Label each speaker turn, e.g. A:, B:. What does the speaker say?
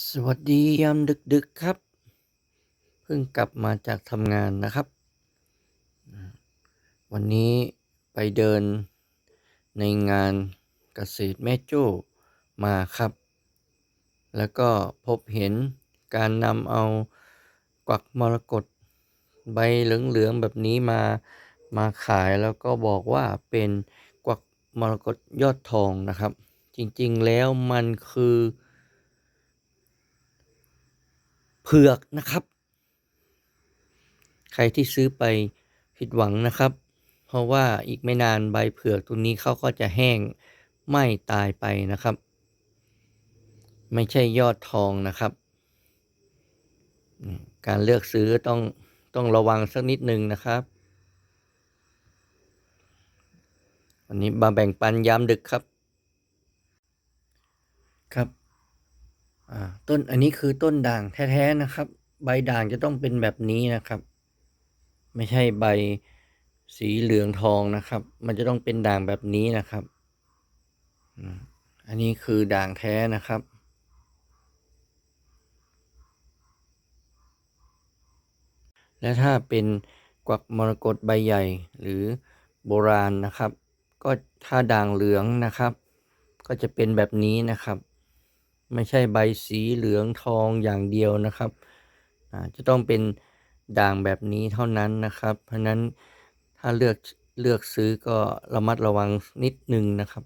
A: สวัสดียามดึกๆครับ เพิ่งกลับมาจากทำงานนะครับ วันนี้ไปเดินในงานเกษตรแม่โจ้มาครับ แล้วก็พบเห็นการนำเอากวักมรกตใบเหลืองๆแบบนี้มามาขายแล้วก็บอกว่าเป็นกวักมรกตยอดทองนะครับ จริงๆแล้วมันคือ ผือกนะครับ ใครที่ซื้อไปผิดหวังนะครับ เพราะว่าอีกไม่นานใบเผือกตัวนี้เขาก็จะแห้งไหม้ตายไปนะครับ ไม่ใช่ยอดทองนะครับ การเลือกซื้อต้องต้องระวังสักนิดนึงนะครับวันนี้มาแบ่งปันยามดึกครับ อ่าต้นอันนี้คือต้นด่างแท้ๆนะครับ ใบด่างจะต้องเป็นแบบนี้นะครับ ไม่ใช่ใบสีเหลืองทองนะครับ มันจะต้องเป็นด่างแบบนี้นะครับอันนี้คือด่างแท้นะครับและถ้าเป็นกวักมรกตใบใหญ่หรือโบราณนะครับ ก็ถ้าด่างเหลืองนะครับ ก็จะเป็นแบบนี้นะครับ ไม่ใช่ใบสีเหลืองทองอย่างเดียวนะครับอ่าจะต้องเป็นด่างแบบนี้เท่านั้นนะครับ เพราะฉะนั้นถ้าเลือกเลือกซื้อก็ระมัดระวังนิดนึงนะครับ